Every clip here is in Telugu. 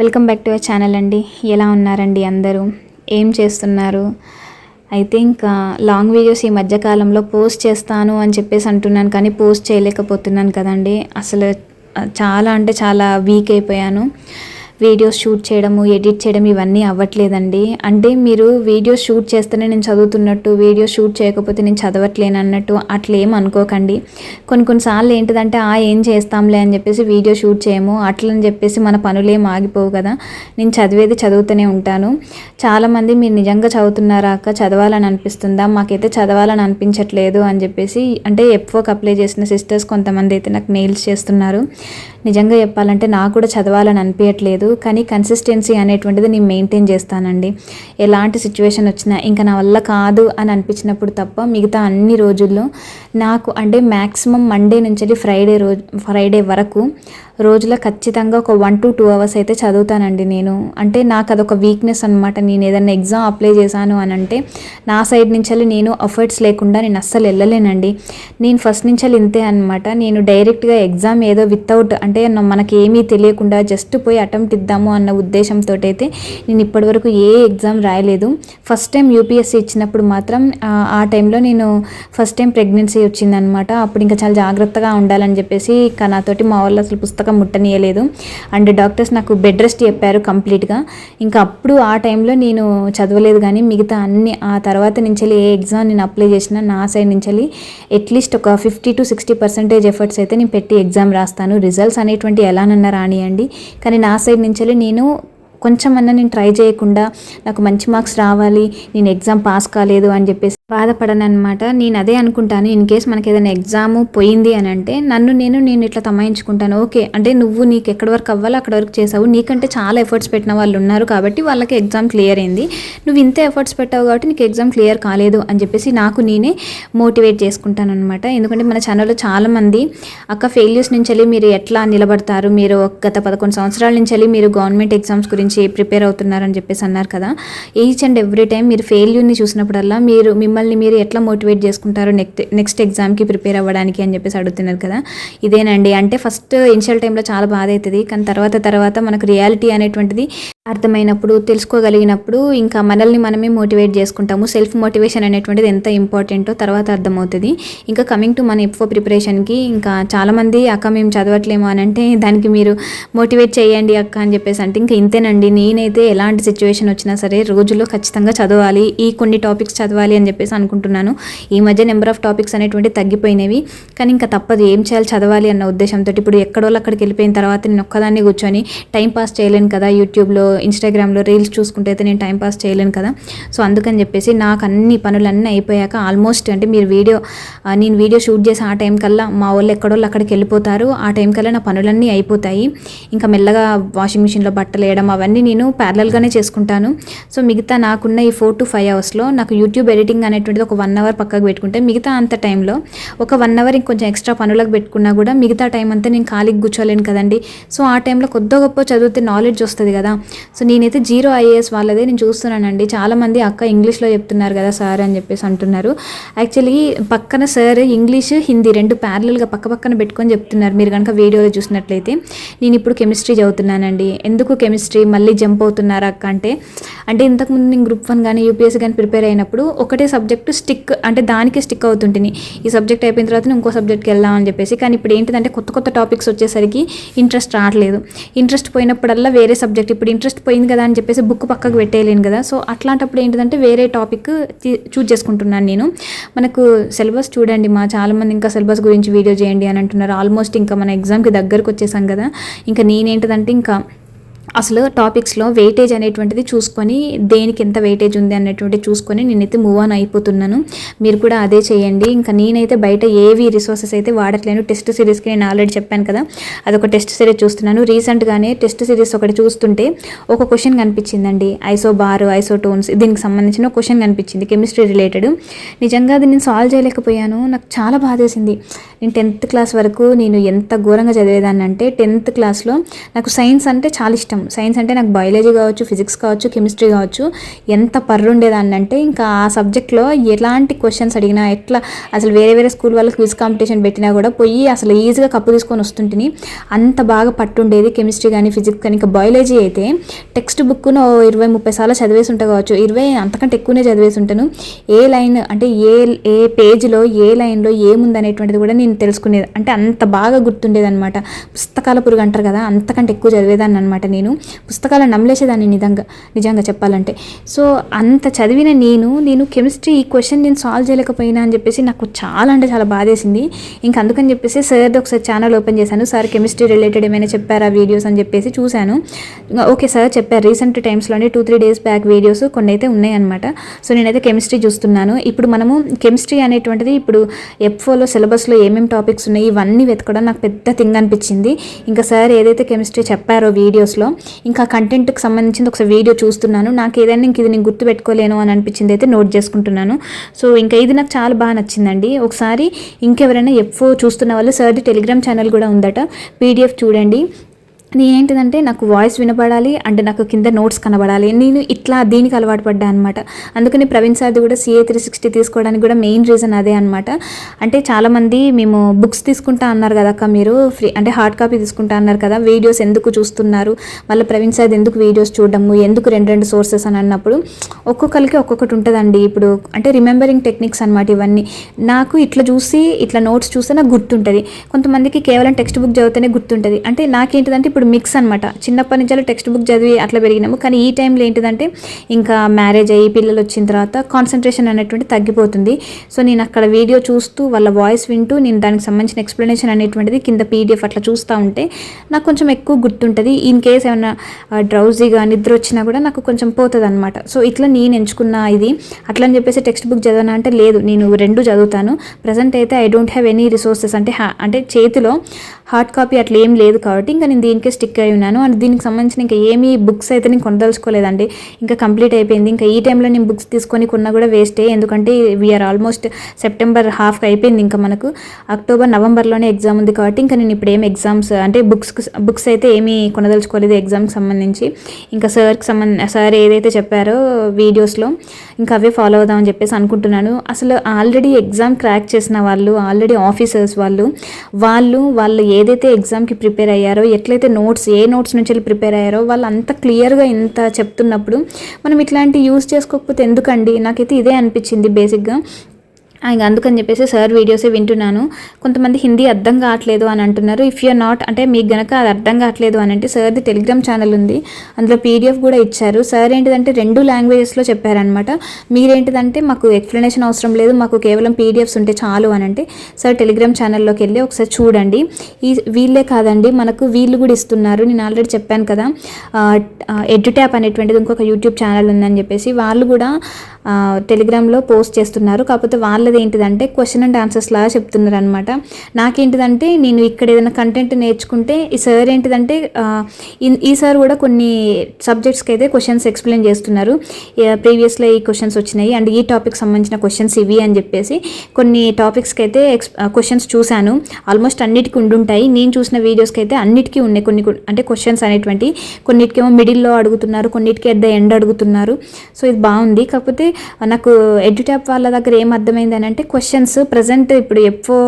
Welcome back to our channel అండి. ఎలా ఉన్నారండి అందరూ? ఏం చేస్తున్నారు? అయితే ఇంకా లాంగ్ వీడియోస్ ఈ మధ్యకాలంలో పోస్ట్ చేస్తాను అని చెప్పేసి అంటున్నాను కానీ పోస్ట్ చేయలేకపోతున్నాను కదండి. అసలు uh, చాలా అంటే చాలా వీక్ అయిపోయాను. వీడియోస్ షూట్ చేయడము ఎడిట్ చేయడం ఇవన్నీ అవ్వట్లేదండి. అంటే మీరు వీడియోస్ షూట్ చేస్తేనే నేను చదువుతున్నట్టు వీడియో షూట్ చేయకపోతే నేను చదవట్లేను అన్నట్టు అట్లా ఏం అనుకోకండి. కొన్ని కొన్నిసార్లు ఏంటిదంటే ఆ ఏం చేస్తాంలే అని చెప్పేసి వీడియో షూట్ చేయము అట్లని చెప్పేసి మన పనులేం ఆగిపోవు కదా. నేను చదివేది చదువుతూనే ఉంటాను. చాలామంది మీరు నిజంగా చదువుతున్నారా అక్క? చదవాలని అనిపిస్తుందా? మాకైతే చదవాలని అనిపించట్లేదు అని చెప్పేసి అంటే ఎఫ్ఓకి అప్లై చేసిన సిస్టర్స్ కొంతమంది అయితే నాకు మెయిల్స్ చేస్తున్నారు. నిజంగా చెప్పాలంటే నాకు కూడా చదవాలని అనిపించట్లేదు కానీ కన్సిస్టెన్సీ అనేటువంటిది నేను మెయింటైన్ చేస్తానండి. ఎలాంటి సిచ్యువేషన్ వచ్చినా ఇంకా నా వల్ల కాదు అని అనిపించినప్పుడు తప్ప మిగతా అన్ని రోజుల్లో నాకు అంటే మ్యాక్సిమం మండే నుంచి ఫ్రైడే రోజు ఫ్రైడే వరకు రోజులో ఖచ్చితంగా ఒక వన్ టు టూ అవర్స్ అయితే చదువుతానండి నేను. అంటే నాకు అదొక వీక్నెస్ అనమాట నేను ఏదైనా ఎగ్జామ్ అప్లై చేశాను అని అంటే నా సైడ్ నుంచి నేను అఫర్ట్స్ లేకుండా నేను అస్సలు వెళ్ళలేనండి. నేను ఫస్ట్ నుంచి ఇంతే అనమాట నేను డైరెక్ట్గా ఎగ్జామ్ ఏదో వితౌట్ అంటే మనకి ఏమీ తెలియకుండా జస్ట్ పోయి అటెంప్ట్ ఇద్దాము అన్న ఉద్దేశంతో అయితే నేను ఇప్పటివరకు ఏ ఎగ్జామ్ రాయలేదు. ఫస్ట్ టైం యూపీఎస్సీ ఇచ్చినప్పుడు మాత్రం ఆ, ఆ టైంలో నేను ఫస్ట్ టైం ప్రెగ్నెన్సీ వచ్చిందనమాట అప్పుడు ఇంకా చాలా జాగ్రత్తగా ఉండాలని చెప్పేసి ఇంకా నాతోటి మా వాళ్ళు అసలు పుస్తకం ముట్టనీయలేదు. అండ్ డాక్టర్స్ నాకు బెడ్ రెస్ట్ చెప్పారు కంప్లీట్గా. ఇంకా అప్పుడు ఆ టైంలో నేను చదవలేదు కానీ మిగతా అన్ని ఆ తర్వాత నుంచి వెళ్ళి ఏ ఎగ్జామ్ నేను అప్లై చేసినా నా సైడ్ నుంచి వెళ్ళి అట్లీస్ట్ ఒక fifty to sixty percentage efforts అయితే నేను పెట్టి ఎగ్జామ్ రాస్తాను. రిజల్ట్స్ అనేటువంటి ఎలానన్నా రానియండి. కానీ నా సైడ్ నుంచి వెళ్ళి నేను కొంచెం అన్నా నేను ట్రై చేయకుండా నాకు మంచి మార్క్స్ రావాలి నేను ఎగ్జామ్ పాస్ కాలేదు అని చెప్పేసి బాధపడను అనమాట నేను అదే అనుకుంటాను. ఇన్ కేస్ మనకి ఏదైనా ఎగ్జామ్ పోయింది అని అంటే నన్ను నేను నేను ఇట్లా తమాయించుకుంటాను. ఓకే. అంటే నువ్వు నీకు ఎక్కడి వరకు అవ్వాలో అక్కడ వరకు చేసావు. నీకంటే చాలా ఎఫర్ట్స్ పెట్టిన వాళ్ళు ఉన్నారు కాబట్టి వాళ్ళకి ఎగ్జామ్ క్లియర్ అయింది. నువ్వు ఇంత ఎఫర్ట్స్ పెట్టావు కాబట్టి నీకు ఎగ్జామ్ క్లియర్ కాలేదు అని చెప్పేసి నాకు నేనే మోటివేట్ చేసుకుంటాను అనమాట ఎందుకంటే మన ఛానల్లో చాలామంది అక్క ఫెయిల్యూర్స్ నుంచి వెళ్ళి మీరు ఎట్లా నిలబడతారు? మీరు గత పదకొండు సంవత్సరాల నుంచి వెళ్ళి మీరు గవర్నమెంట్ ఎగ్జామ్స్ గురించి ప్రిపేర్ అవుతున్నారని చెప్పేసి అన్నారు కదా. ఈచ్ అండ్ ఎవ్రీ టైం మీరు ఫెయిల్యూర్ని చూసినప్పుడల్లా మీరు మిమ్మల్ని మీరు ఎట్లా మోటివేట్ చేసుకుంటారు నెక్స్ట్ నెక్స్ట్ ఎగ్జామ్కి ప్రిపేర్ అవ్వడానికి అని చెప్పేసి అడుగుతున్నారు కదా. ఇదేనండి. అంటే ఫస్ట్ ఇనిషియల్ టైంలో చాలా బాధ అవుతుంది కానీ తర్వాత తర్వాత మనకు రియాలిటీ అనేటువంటిది అర్థమైనప్పుడు తెలుసుకోగలిగినప్పుడు ఇంకా మనల్ని మనమే మోటివేట్ చేసుకుంటాము. సెల్ఫ్ మోటివేషన్ అనేటువంటిది ఎంత ఇంపార్టెంటో తర్వాత అర్థమవుతుంది. ఇంకా కమింగ్ టు మన ఎఫ్ఓ ప్రిపరేషన్కి ఇంకా చాలామంది అక్క మేము చదవట్లేము అని అంటే దానికి మీరు మోటివేట్ చేయండి అక్క అని చెప్పేసి అంటే ఇంకా ఇంతేనండి. నేనైతే ఎలాంటి సిచ్యువేషన్ వచ్చినా సరే రోజులో ఖచ్చితంగా చదవాలి. ఈ కొన్ని టాపిక్స్ చదవాలి అని చెప్పేసి అనుకుంటున్నాను. ఈ మధ్య నెంబర్ ఆఫ్ టాపిక్స్ అనేటువంటి తగ్గిపోయినవి. కానీ ఇంకా తప్పదు ఏం చేయాలి చదవాలి అన్న ఉద్దేశంతో ఇప్పుడు ఎక్కడోళ్ళు అక్కడికి వెళ్ళిపోయిన తర్వాత నేను ఒక్కదాన్ని కూర్చొని టైం పాస్ చేయలేను కదా యూట్యూబ్లో ఇన్స్టాగ్రామ్లో రీల్స్ చూసుకుంటే అయితే నేను టైంపాస్ చేయలేను కదా. సో అందుకని చెప్పేసి నాకు అన్ని పనులన్నీ అయిపోయాక ఆల్మోస్ట్ అంటే మీరు వీడియో నేను వీడియో షూట్ చేసి ఆ టైం కల్లా మా వాళ్ళు ఎక్కడోళ్ళు అక్కడికి వెళ్ళిపోతారు. ఆ టైం కల్లా నా పనులన్నీ అయిపోతాయి. ఇంకా మెల్లగా వాషింగ్ మిషన్లో బట్టలు వేయడం అవన్నీ నేను ప్యారలల్గానే చేసుకుంటాను. సో మిగతా నాకున్న ఈ ఫోర్ టు ఫైవ్ అవర్స్లో నాకు యూట్యూబ్ ఎడిటింగ్ అనేటువంటిది ఒక వన్ అవర్ పక్కకు పెట్టుకుంటే మిగతా అంత టైంలో ఒక వన్ అవర్ ఇంకొంచెం ఎక్స్ట్రా పనులకు పెట్టుకున్నా కూడా మిగతా టైం అంతా నేను ఖాళీకి కూర్చోలేను కదండి. సో ఆ టైంలో కొద్ది గొప్ప చదివితే నాలెడ్జ్ వస్తుంది కదా. సో నేనైతే జీరో ఐఏఎస్ వాళ్ళదే నేను చూస్తున్నానండి. చాలామంది అక్క ఇంగ్లీష్లో చెప్తున్నారు కదా సార్ అని చెప్పేసి అంటున్నారు. యాక్చువల్లీ పక్కన సార్ ఇంగ్లీష్ హిందీ రెండు ప్యారలల్గా పక్క పక్కన పెట్టుకొని చెప్తున్నారు. మీరు కనుక వీడియోలో చూసినట్లయితే నేను ఇప్పుడు కెమిస్ట్రీ చదువుతున్నానండి. ఎందుకు కెమిస్ట్రీ? మళ్ళీ జంప్ అవుతున్నారు అక్క అంటే? అంటే ఇంతకుముందు నేను గ్రూప్ వన్ కానీ యూపీఎస్సీ కానీ ప్రిపేర్ అయినప్పుడు ఒకటే సబ్జెక్టు స్టిక్ అంటే దానికే స్టిక్ అవుతుంటుంది ఈ సబ్జెక్ట్ అయిపోయిన తర్వాత ఇంకో సబ్జెక్ట్కి వెళ్దాం అని చెప్పేసి. కానీ ఇప్పుడు ఏంటిదంటే కొత్త కొత్త టాపిక్స్ వచ్చేసరికి ఇంట్రెస్ట్ రావట్లేదు. ఇంట్రెస్ట్ పోయినప్పుడల్లా వేరే సబ్జెక్ట్. ఇప్పుడు ఇంట్రెస్ట్ పోయింది కదా అని చెప్పేసి బుక్ పక్కకు పెట్టేయలేను కదా. సో అట్లాంటప్పుడు ఏంటిదంటే వేరే టాపిక్ చూజ్ చేసుకుంటున్నాను నేను. మనకు సిలబస్ చూడండి మా చాలామంది ఇంకా సిలబస్ గురించి వీడియో చేయండి అని అంటున్నారు. ఆల్మోస్ట్ ఇంకా మన ఎగ్జామ్కి దగ్గరకు వచ్చేసాం కదా. ఇంకా నేనేంటిదంటే ఇంకా అసలు టాపిక్స్లో వెయిటేజ్ అనేటువంటిది చూసుకొని దేనికి ఎంత వెయిటేజ్ ఉంది అనేటువంటి చూసుకొని నేనైతే మూవ్ ఆన్ అయిపోతున్నాను. మీరు కూడా అదే చేయండి. ఇంకా నేనైతే బయట ఏవి రిసోర్సెస్ అయితే వాడట్లేను. టెస్ట్ సిరీస్కి నేను ఆల్రెడీ చెప్పాను కదా. అదొక టెస్ట్ సిరీస్ చూస్తున్నాను. రీసెంట్గానే టెస్ట్ సిరీస్ ఒకటి చూస్తుంటే ఒక క్వశ్చన్ కనిపించిందండి. ఐసో బార్ ఐసోటోన్స్ దీనికి సంబంధించిన క్వశ్చన్ కనిపించింది. కెమిస్ట్రీ రిలేటెడ్ నిజంగా అది నేను సాల్వ్ చేయలేకపోయాను. నాకు చాలా బాధేసింది. నేను టెన్త్ క్లాస్ వరకు నేను ఎంత ఘోరంగా చదివేదాన్ని అంటే టెన్త్ క్లాస్లో నాకు సైన్స్ అంటే చాలా ఇష్టం. సైన్స్ అంటే నాకు బయాలజీ కావచ్చు ఫిజిక్స్ కావచ్చు కెమిస్ట్రీ కావచ్చు ఎంత పర్రు ఉండేదాన్ని అంటే ఇంకా ఆ సబ్జెక్ట్లో ఎలాంటి క్వశ్చన్స్ అడిగినా ఎట్లా అసలు వేరే వేరే స్కూల్ వాళ్ళకి క్విజ్ కాంపిటీషన్ పెట్టినా కూడా పోయి అసలు ఈజీగా కప్పు తీసుకొని వస్తుంటిని. అంత బాగా పట్టుండేది కెమిస్ట్రీ కానీ ఫిజిక్స్ కానీ ఇంకా బయాలజీ అయితే టెక్స్ట్ బుక్ను ఇరవై ముప్పై సార్లు చదివేసి ఉంటా కావచ్చు ఇరవై అంతకంటే ఎక్కువనే చదివేసి ఉంటాను ఏ లైన్ అంటే ఏ ఏ పేజ్లో ఏ లైన్లో ఏముందనేటువంటిది కూడా నేను తెలుసుకునేది అంటే అంత బాగా గుర్తుండేది అనమాట పుస్తకాల పురుగు అంటారు కదా అంతకంటే ఎక్కువ చదివేదాన్ని అనమాట నేను. పుస్తకాలు నమ్మలేసేదాన్ని నిజంగా నిజంగా చెప్పాలంటే. సో అంత చదివిన నేను నేను కెమిస్ట్రీ ఈ క్వశ్చన్ నేను సాల్వ్ చేయలేకపోయినా అని చెప్పేసి నాకు చాలా అంటే చాలా బాధేసింది. ఇంకా అందుకని చెప్పేసి సార్ది ఒకసారి ఛానల్ ఓపెన్ చేశాను. సార్ కెమిస్ట్రీ రిలేటెడ్ ఏమైనా చెప్పారా వీడియోస్ అని చెప్పేసి చూశాను. ఓకే సార్ చెప్పారు. Recent టైమ్స్లోనే two three days back videos కొన్ని అయితే ఉన్నాయన్నమాట. సో నేనైతే కెమిస్ట్రీ చూస్తున్నాను. ఇప్పుడు మనము కెమిస్ట్రీ అనేటువంటిది ఇప్పుడు ఎఫ్ఓలో సిలబస్లో ఏమేమి టాపిక్స్ ఉన్నాయి ఇవన్నీ వెతకడం నాకు పెద్ద థింగ్ అనిపించింది. ఇంకా సార్ ఏదైతే కెమిస్ట్రీ చెప్పారో వీడియోస్లో ఇంకా కంటెంట్కి సంబంధించింది ఒకసారి వీడియో చూస్తున్నాను. నాకు ఏదైనా ఇంక ఇది నేను గుర్తుపెట్టుకోలేను అని అనిపించింది అయితే నోట్ చేసుకుంటున్నాను. సో ఇంకా ఇది నాకు చాలా బాగా నచ్చిందండి. ఒకసారి ఇంకెవరైనా ఎఫ్ఓ చూస్తున్న వాళ్ళు సార్ది టెలిగ్రామ్ ఛానల్ కూడా ఉందట. పీడిఎఫ్ చూడండి. నేనేంటిదంటే నాకు వాయిస్ వినపడాలి అంటే నాకు కింద నోట్స్ కనబడాలి. నేను ఇట్లా దీనికి అలవాటు పడ్డా అనమాట అందుకని ప్రవీణ్ సార్ది కూడా సిఏ త్రీ సిక్స్టీ తీసుకోవడానికి కూడా మెయిన్ రీజన్ అదే అనమాట అంటే చాలామంది మేము బుక్స్ తీసుకుంటా అన్నారు కదా అక్క మీరు ఫ్రీ అంటే హార్డ్ కాపీ తీసుకుంటా అన్నారు కదా వీడియోస్ ఎందుకు చూస్తున్నారు? మళ్ళీ ప్రవీణ్ సార్ ఎందుకు వీడియోస్ చూడడము? ఎందుకు రెండు రెండు సోర్సెస్ అని అన్నప్పుడు ఒక్కొక్కరికి ఒక్కొక్కటి ఉంటుందండి. ఇప్పుడు అంటే రిమెంబరింగ్ టెక్నిక్స్ అనమాట ఇవన్నీ. నాకు ఇట్లా చూసి ఇట్లా నోట్స్ చూస్తే నాకు గుర్తుంటుంది. కొంతమందికి కేవలం టెక్స్ట్ బుక్ చదివితేనే గుర్తుంటుంది. అంటే నాకేంటిదంటే ఇప్పుడు మిక్స్ అనమాట చిన్నప్పటి నుంచి టెక్స్ట్ బుక్ చదివి అట్లా పెరిగినాము. కానీ ఈ టైంలో ఏంటిదంటే ఇంకా మ్యారేజ్ అయ్యి పిల్లలు వచ్చిన తర్వాత కాన్సన్ట్రేషన్ అనేటువంటి తగ్గిపోతుంది. సో నేను అక్కడ వీడియో చూస్తూ వాళ్ళ వాయిస్ వింటూ నేను దానికి సంబంధించిన ఎక్స్ప్లెనేషన్ అనేటువంటిది కింద పీడిఎఫ్ అట్లా చూస్తూ ఉంటే నాకు కొంచెం ఎక్కువ గుర్తుంటుంది. ఇన్ కేస్ ఏమైనా డ్రౌజీగా నిద్ర వచ్చినా కూడా నాకు కొంచెం పోతుంది అనమాట సో ఇట్లా నేను ఎంచుకున్న ఇది. అట్లా అని చెప్పేసి టెక్స్ట్ బుక్ చదవనా అంటే లేదు. నేను రెండు చదువుతాను. ప్రజెంట్ అయితే I don't have any resources అంటే అంటే చేతిలో హార్డ్ కాపీ అట్లా ఏం లేదు కాబట్టి ఇంకా నేను దీనికి స్టిక్ అయి ఉన్నాను. అండ్ దీనికి సంబంధించిన ఇంకా ఏమీ బుక్స్ అయితే నేను కొనదలుచుకోలేదండి. ఇంకా కంప్లీట్ అయిపోయింది. ఇంకా ఈ టైంలో నేను బుక్స్ తీసుకొని కొన్నా కూడా వేస్టే ఎందుకంటే వీఆర్ ఆల్మోస్ట్ సెప్టెంబర్ హాఫ్ అయిపోయింది ఇంకా మనకు. అక్టోబర్ నవంబర్లోనే ఎగ్జామ్ ఉంది కాబట్టి ఇంకా నేను ఇప్పుడు ఏం ఎగ్జామ్స్ అంటే బుక్స్ బుక్స్ అయితే ఏమీ కొనదలుచుకోలేదు ఎగ్జామ్కి సంబంధించి. ఇంకా సార్కి సంబంధ సార్ ఏదైతే చెప్పారో వీడియోస్లో ఇంకా అవే ఫాలో అవుదామని చెప్పేసి అనుకుంటున్నాను. అసలు ఆల్రెడీ ఎగ్జామ్ క్రాక్ చేసిన వాళ్ళు ఆల్రెడీ ఆఫీసర్స్ వాళ్ళు వాళ్ళు వాళ్ళు ఏదైతే ఎగ్జామ్కి ప్రిపేర్ అయ్యారో ఎట్లయితే నోట్స్ ఏ నోట్స్ నుంచి వెళ్ళి ప్రిపేర్ అయ్యారో వాళ్ళు అంత క్లియర్గా ఇంత చెప్తున్నప్పుడు మనం ఇట్లాంటి యూస్ చేసుకోకపోతే ఎందుకండి? నాకైతే ఇదే అనిపించింది బేసిక్గా. ఇంకా అందుకని చెప్పేసి సార్ వీడియోసే వింటున్నాను. కొంతమంది హిందీ అర్థం కావట్లేదు అని అంటున్నారు. ఇఫ్ యూఆర్ నాట్ అంటే మీకు గనక అది అర్థం కావట్లేదు అని అంటే సార్ది టెలిగ్రామ్ ఛానల్ ఉంది. అందులో పీడిఎఫ్ కూడా ఇచ్చారు. సార్ ఏంటిదంటే రెండు లాంగ్వేజెస్లో చెప్పారనమాట మీరేంటిదంటే మాకు ఎక్స్ప్లెనేషన్ అవసరం లేదు. మాకు కేవలం పీడిఎఫ్స్ ఉంటే చాలు అని అంటే సార్ టెలిగ్రామ్ ఛానల్లోకి వెళ్ళి ఒకసారి చూడండి. ఈ వీళ్ళే కాదండి మనకు వీళ్ళు కూడా ఇస్తున్నారు. నేను ఆల్రెడీ చెప్పాను కదా. ఎడ్యుట్యాప్ అనేటువంటిది ఇంకొక యూట్యూబ్ ఛానల్ ఉందని చెప్పేసి వాళ్ళు కూడా టెలిగ్రామ్లో పోస్ట్ చేస్తున్నారు. కాకపోతే వాళ్ళది ఏంటిదంటే క్వశ్చన్ అండ్ ఆన్సర్స్ లాగా చెప్తున్నారు అనమాట నాకేంటిదంటే నేను ఇక్కడ ఏదైనా కంటెంట్ నేర్చుకుంటే ఈ సార్ ఏంటిదంటే ఈ సార్ కూడా కొన్ని సబ్జెక్ట్స్కి అయితే క్వశ్చన్స్ ఎక్స్ప్లెయిన్ చేస్తున్నారు. ప్రీవియస్లో ఈ క్వశ్చన్స్ వచ్చినాయి అండ్ ఈ టాపిక్ సంబంధించిన క్వశ్చన్స్ ఇవి అని చెప్పేసి కొన్ని టాపిక్స్కి అయితే ఎక్స్ క్వశ్చన్స్ చూశాను. ఆల్మోస్ట్ అన్నిటికీ ఉండుంటాయి. నేను చూసిన వీడియోస్కి అయితే అన్నిటికీ ఉన్నాయి. కొన్ని అంటే క్వశ్చన్స్ అనేటువంటి కొన్నిటికేమో మిడిల్లో అడుగుతున్నారు. కొన్నిటికి ఎట్ ద ఎండ్ అడుగుతున్నారు. సో ఇది బాగుంది. కాకపోతే నాకు ఎడ్యుటాప్ వాళ్ళ దగ్గర ఏం అర్థమైంది అని అంటే క్వశ్చన్స్ ప్రజెంట్ ఇప్పుడు ఎప్పో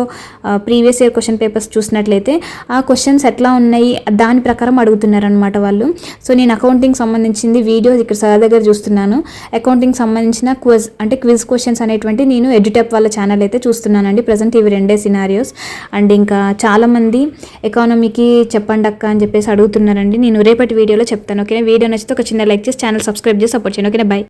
ప్రీవియస్ ఇయర్ క్వశ్చన్ పేపర్స్ చూసినట్లయితే ఆ క్వశ్చన్స్ ఎట్లా ఉన్నాయి దాని ప్రకారం అడుగుతున్నారనమాట వాళ్ళు. సో నేను అకౌంటింగ్ సంబంధించింది వీడియోస్ ఇక్కడ సార్ దగ్గర చూస్తున్నాను. అకౌంటింగ్ సంబంధించిన క్విజ్ అంటే క్విజ్ క్వశ్చన్స్ అనేటువంటి నేను ఎడ్యుటెప్ వాళ్ళ ఛానల్ అయితే చూస్తున్నానండి. ప్రజెంట్ ఇవి రెండే సినారియోస్ అండ్ ఇంకా చాలామంది ఎకానమీకి చెప్పండి అక్క అని చెప్పేసి అడుగుతున్నారండి. నేను రేపటి వీడియోలో చెప్తాను ఓకేనా? వీడియో నచ్చితే ఒక చిన్న లైక్ చేసి ఛానల్ సబ్స్క్రైబ్ చేసి సపోర్ట్ చేయండి ఓకేనా? బై